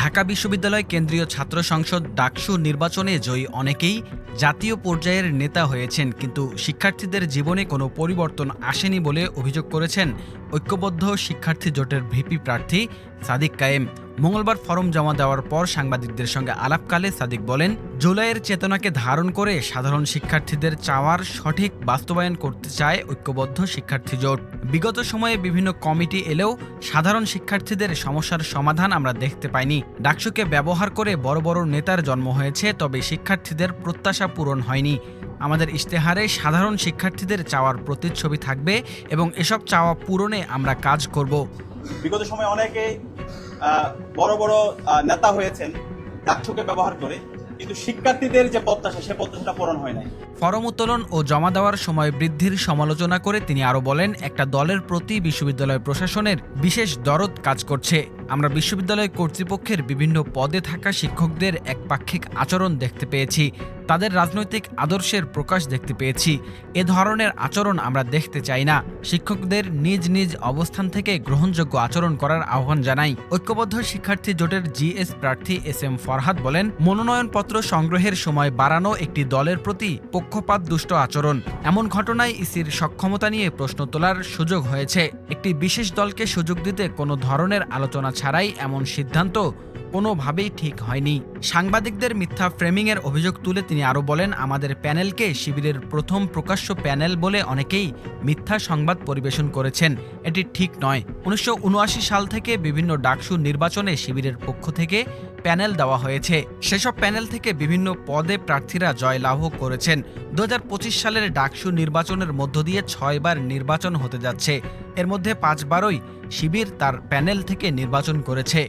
ঢাকা বিশ্ববিদ্যালয় কেন্দ্রীয় ছাত্র সংসদ ডাকসু নির্বাচনে জয়ী অনেকেই জাতীয় পর্যায়ের নেতা হয়েছেন, কিন্তু শিক্ষার্থীদের জীবনে কোনো পরিবর্তন আসেনি বলে অভিযোগ করেছেন ঐক্যবদ্ধ শিক্ষার্থী জোটের ভিপি প্রার্থী সাদিক কায়েম। মঙ্গলবার ফরম জমা দেওয়ার পর সাংবাদিকদের সঙ্গে আলাপকালে সাদিক বলেন, জুলাইয়ের চেতনাকে ধারণ করে সাধারণ শিক্ষার্থীদের চাওয়ার সঠিক বাস্তবায়ন করতে চায় ঐক্যবদ্ধ শিক্ষার্থী জোট। বিগত সময়ে বিভিন্ন কমিটি এলেও সাধারণ শিক্ষার্থীদের সমস্যার সমাধান আমরা দেখতে পাইনি। ডাকসুকে ব্যবহার করে বড় বড় নেতার জন্ম হয়েছে, তবে শিক্ষার্থীদের প্রত্যাশা পূরণ হয়নি। আমাদের ইশতেহারে সাধারণ শিক্ষার্থীদের চাওয়ার প্রতিচ্ছবি থাকবে এবং এসব চাওয়া পূরণে আমরা কাজ করব। বিগত সময়ে অনেকে বড় বড় নেতা হয়েছেন ডাকছকে ব্যবহার করে, কিন্তু শিক্ষার্থীদের যে প্রত্যাশা, সে প্রত্যাশাটা পূরণ হয় নাই। ফরম উত্তোলন ও জমা দেওয়ার সময় বৃদ্ধির সমালোচনা করে তিনি আরও বলেন, একটা দলের প্রতি বিশ্ববিদ্যালয় প্রশাসনের বিশেষ দরদ কাজ করছে। আমরা বিশ্ববিদ্যালয় কর্তৃপক্ষের বিভিন্ন পদে থাকা শিক্ষকদের একপাক্ষিক আচরণ দেখতে পেয়েছি, তাদের রাজনৈতিক আদর্শের প্রকাশ দেখতে পেয়েছি। এ ধরনের আচরণ আমরা দেখতে চাই না। শিক্ষকদের নিজ নিজ অবস্থান থেকে গ্রহণযোগ্য আচরণ করার আহ্বান জানাই। ঐক্যবদ্ধ শিক্ষার্থী জোটের জিএস প্রার্থী এস এম ফরহাদ বলেন, মনোনয়নপত্র সংগ্রহের সময় বাড়ানো একটি দলের প্রতি পক্ষপাত দুষ্ট আচরণ। এমন ঘটনায় ইসির সক্ষমতা নিয়ে প্রশ্ন তোলার সুযোগ হয়েছে। একটি বিশেষ দলকে সুযোগ দিতে কোনো ধরনের আলোচনা ছাড়াই এমন সিদ্ধান্ত কোনোভাবেই ঠিক হয়নি। সাংবাদিকদের মিথ্যা ফ্রেমিংয়ের অভিযোগ তুলে তিনি আরও বলেন, আমাদের প্যানেলকে শিবিরের প্রথম প্রকাশ্য প্যানেল বলে অনেকেই মিথ্যা সংবাদ পরিবেশন করেছেন। এটি ঠিক নয়। উনিশশো সাল থেকে বিভিন্ন ডাকসু নির্বাচনে শিবিরের পক্ষ থেকে প্যানেল দেওয়া হয়েছে। সেসব প্যানেল থেকে বিভিন্ন পদে প্রার্থীরা জয়লাভও করেছেন। দু হাজার পঁচিশ সালের ডাকসু নির্বাচনের মধ্য দিয়ে ছয়বার নির্বাচন হতে যাচ্ছে। এর মধ্যে পাঁচবারই শিবির তার প্যানেল থেকে নির্বাচন করেছে।